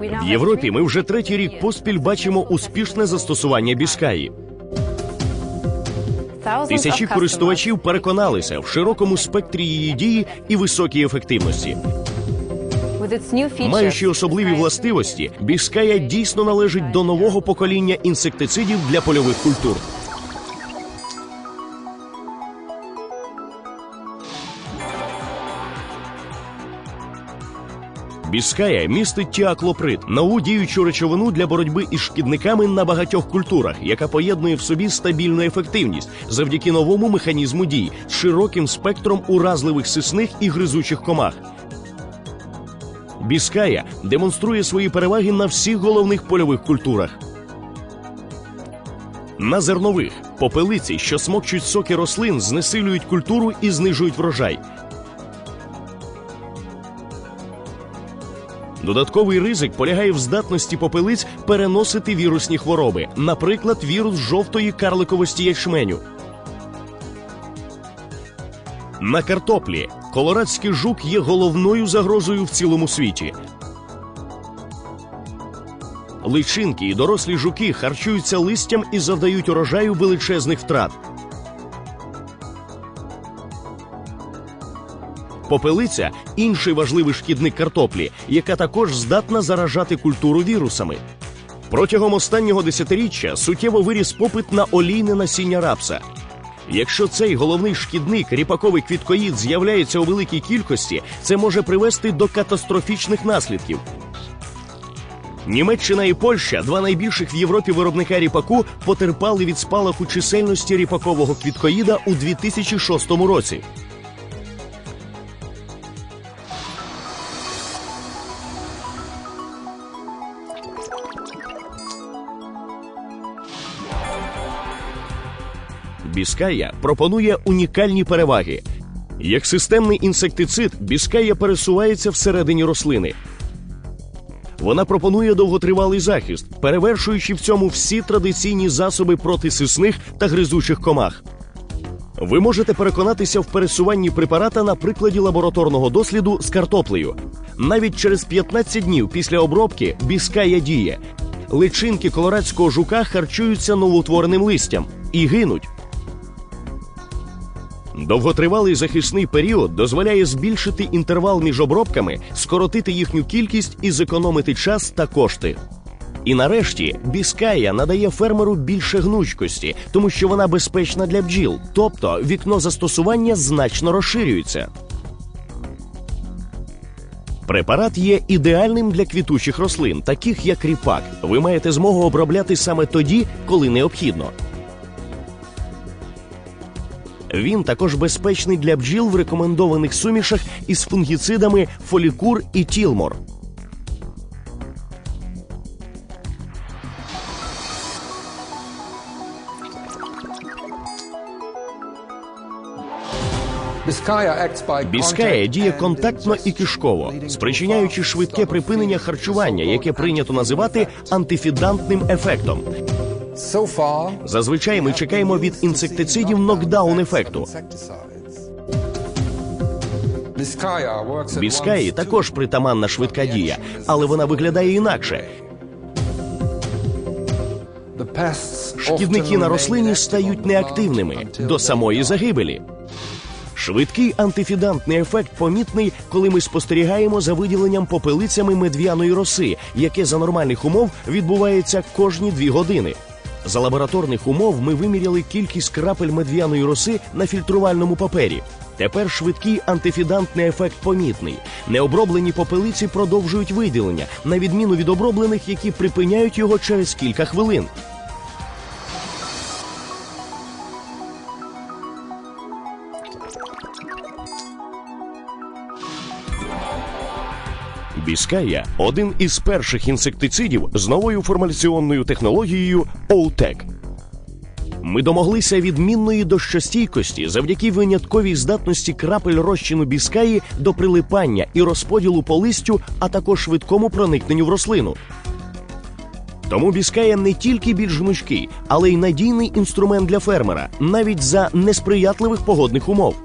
В Європі ми вже третій рік поспіль бачимо успішне застосування біскаї. Тисячі користувачів переконалися в широкому спектрі її дії і високій ефективності. Маючи особливі властивості, біская дійсно належить до нового покоління інсектицидів для польових культур. Біская містить тіаклоприд, нову діючу речовину для боротьби із шкідниками на багатьох культурах, яка поєднує в собі стабільну ефективність завдяки новому механізму дій з широким спектром уразливих сисних і гризучих комах. Біская демонструє свої переваги на всіх головних польових культурах. На зернових попелиці, що смокчуть соки рослин, знесилюють культуру і знижують врожай. Додатковий ризик полягає в здатності попелиць переносити вірусні хвороби, наприклад, вірус жовтої карликовості ячменю. На картоплі колорадський жук є головною загрозою в цілому світі. Личинки і дорослі жуки харчуються листям і завдають урожаю величезних втрат. Попелиця інший важливий шкідник картоплі, яка також здатна заражати культуру вірусами. Протягом останнього десятиріччя суттєво виріс попит на олійне насіння рапса. Якщо цей головний шкідник, ріпаковий квіткоїд, з'являється у великій кількості, це може привести до катастрофічних наслідків. Німеччина і Польща, два найбільших в Європі виробника ріпаку, потерпали від спалаху чисельності ріпакового квіткоїда у 2006 році. Біская пропонує унікальні переваги. Як системний інсектицид, біская пересувається всередині рослини. Вона пропонує довготривалий захист, перевершуючи в цьому всі традиційні засоби проти сисних та гризучих комах. Ви можете переконатися в пересуванні препарата на прикладі лабораторного досліду з картоплею. Навіть через 15 днів після обробки біская діє. Личинки колорадського жука харчуються новоутвореним листям і гинуть. Довготривалий захисний період дозволяє збільшити інтервал між обробками, скоротити їхню кількість і зекономити час та кошти. І нарешті біская надає фермеру більше гнучкості, тому що вона безпечна для бджіл, тобто вікно застосування значно розширюється. Препарат є ідеальним для квітучих рослин, таких як ріпак. Ви маєте змогу обробляти саме тоді, коли необхідно. Він також безпечний для бджіл в рекомендованих сумішах із фунгіцидами фолікур і тілмор. Біская діє контактно і кишково, спричиняючи швидке припинення харчування, яке прийнято називати антифідантним ефектом. Зазвичай ми чекаємо від інсектицидів нокдаун ефекту. Біскаї також притаманна швидка дія, але вона виглядає інакше. Шкідники на рослині стають неактивними до самої загибелі. Швидкий антифідантний ефект помітний, коли ми спостерігаємо за виділенням попелицями медв'яної роси, яке за нормальних умов відбувається кожні дві години. За лабораторних умов ми виміряли кількість крапель медв'яної роси на фільтрувальному папері. Тепер швидкий антифідантний ефект помітний. Необроблені попелиці продовжують виділення, на відміну від оброблених, які припиняють його через кілька хвилин. Біская один із перших інсектицидів з новою формаляціонною технологією OTEC. Ми домоглися відмінної дощостійкості завдяки винятковій здатності крапель розчину біскаї до прилипання і розподілу по листю, а також швидкому проникненню в рослину. Тому біская не тільки більш гнучкий, але й надійний інструмент для фермера, навіть за несприятливих погодних умов.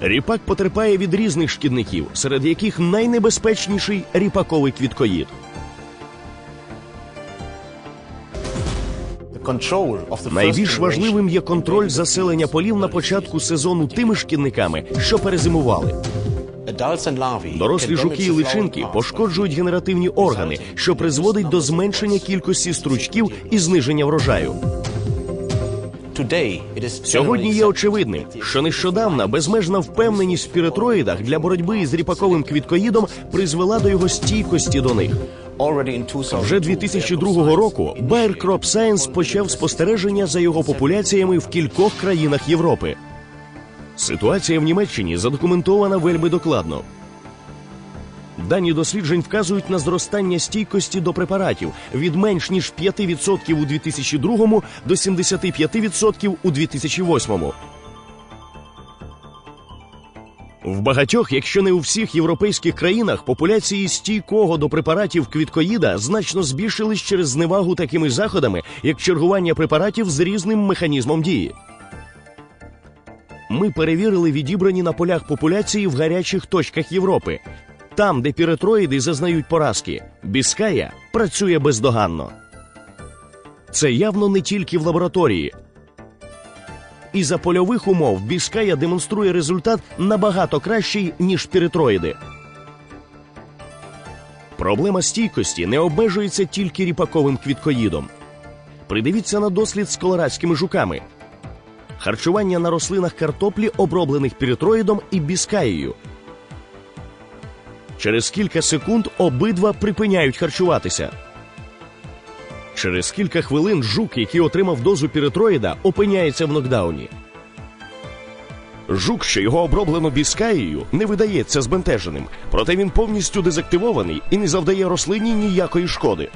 Ріпак потерпає від різних шкідників, серед яких найнебезпечніший ріпаковий квіткоїд. Найбільш важливим є контроль заселення полів на початку сезону тими шкідниками, що перезимували. Дорослі жуки і личинки пошкоджують генеративні органи, що призводить до зменшення кількості стручків і зниження врожаю. Сьогодні є очевидним, що нещодавна безмежна впевненість в піретроїдах для боротьби із ріпаковим квіткоїдом призвела до його стійкості до них. Вже 2002 року Bayer Crop Science почав спостереження за його популяціями в кількох країнах Європи. Ситуація в Німеччині задокументована вельми докладно. Дані досліджень вказують на зростання стійкості до препаратів від менш ніж 5% у 2002 до 75% у 2008. В багатьох, якщо не у всіх європейських країнах, популяції стійкого до препаратів квіткоїда значно збільшились через зневагу такими заходами, як чергування препаратів з різним механізмом дії. Ми перевірили відібрані на полях популяції в гарячих точках Європи. Там, де піретроїди зазнають поразки, біская працює бездоганно. Це явно не тільки в лабораторії. І за польових умов біская демонструє результат набагато кращий, ніж піретроїди. Проблема стійкості не обмежується тільки ріпаковим квіткоїдом. Придивіться на дослід з колорадськими жуками. Харчування на рослинах картоплі, оброблених піретроїдом і біскаєю. Через кілька секунд обидва припиняють харчуватися. Через кілька хвилин жук, який отримав дозу піретроїда, опиняється в нокдауні. Жук, що його оброблено біскаєю, не видається збентеженим, проте він повністю дезактивований і не завдає рослині ніякої шкоди.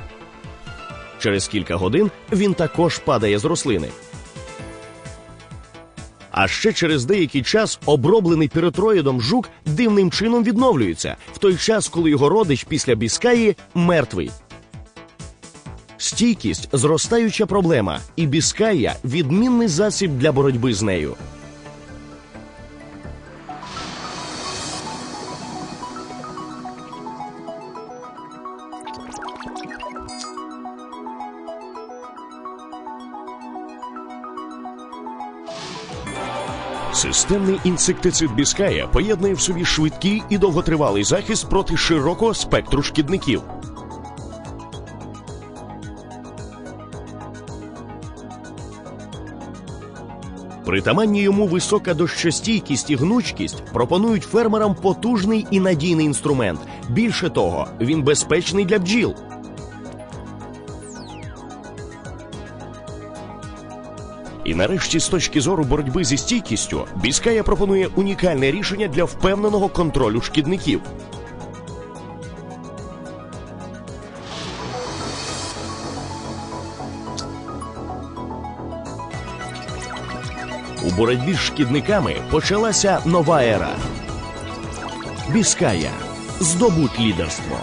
Через кілька годин він також падає з рослини. А ще через деякий час оброблений піретроїдом жук дивним чином відновлюється в той час, коли його родич після біскаї мертвий. Стійкість зростаюча проблема, і біская відмінний засіб для боротьби з нею. Системний інсектицид біская поєднує в собі швидкий і довготривалий захист проти широкого спектру шкідників. Притаманні йому висока дощостійкість і гнучкість пропонують фермерам потужний і надійний інструмент. Більше того, він безпечний для бджіл. І нарешті, з точки зору боротьби зі стійкістю, Біская пропонує унікальне рішення для впевненого контролю шкідників. У боротьбі з шкідниками почалася нова ера. Біская здобуть лідерство.